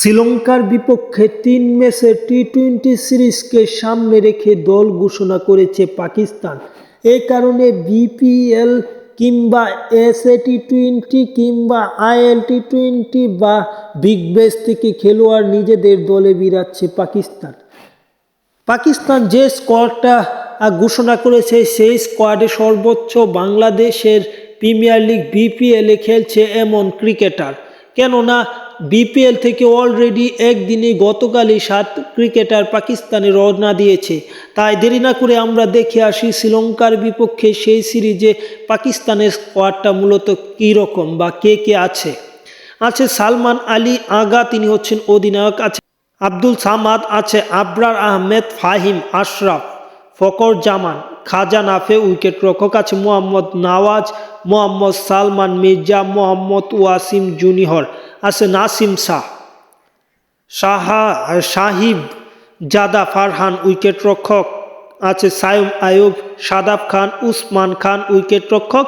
শ্রীলঙ্কার বিপক্ষে তিন ম্যাচের টি টোয়েন্টি সিরিজকে সামনে রেখে দল ঘোষণা করেছে পাকিস্তান। এ কারণে বিপিএল কিংবা এসএ টি টোয়েন্টি কিংবা আইএল টি টোয়েন্টি বা বিগ ব্যাশ থেকে খেলোয়াড় নিজেদের দলে বিরাচ্ছে পাকিস্তান। পাকিস্তান যে স্কোয়াডটা ঘোষণা করেছে, সেই স্কোয়াডে সর্বোচ্চ বাংলাদেশের প্রিমিয়ার লিগ বিপিএলে খেলছে এমন ক্রিকেটার। কেননা বিপিএল থেকে অলরেডি একদিনে গতকালই সাত ক্রিকেটার পাকিস্তানে রওনা দিয়েছে। তাই দেরি না করে আমরা দেখে আসি শ্রীলঙ্কার বিপক্ষে সেই সিরিজে পাকিস্তানের স্কোয়াডটা মূলত কীরকম বা কে কে আছে। আছে সালমান আলী আগা, তিনি হচ্ছেন অধিনায়ক, আছে আব্দুল সামাদ, আছে আবরার আহমেদ, ফাহিম আশরাফ ফকর জামান, খাজা নাফে উইকেট রক্ষক আছে মোহাম্মদ নওয়াজ, মোহাম্মদ সালমান মির্জা, মোহাম্মদ ওয়াসিম জুনিহর আছে নাসিম শাহ শাহা সাহিব জাদা ফারহান উইকেট রক্ষক আছে সায়ুম আয়ুব সাদাব খান উসমান খান উইকেট রক্ষক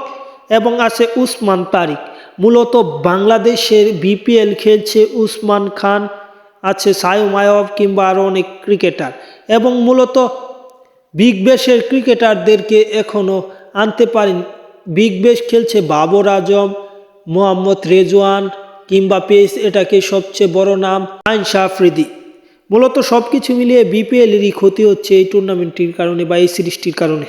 এবং আছে উসমান তারিক মূলত বাংলাদেশের বিপিএল খেলছে উসমান খান আছে সায়ুম আয়ব কিংবা আরও অনেক ক্রিকেটার এবং মূলত বিগ ব্যাশের ক্রিকেটারদেরকে এখনও আনতে পারেন বিগ ব্যাশ খেলছে বাবর আজম মোহাম্মদ রেজওয়ান কিংবা পেস এটাকে সবচেয়ে বড় নাম আইন আফ্রিদি। মূলত সব কিছু মিলিয়ে বিপিএলেরই ক্ষতি হচ্ছে এই টুর্নামেন্টটির কারণে বা এই সিরিজটির কারণে।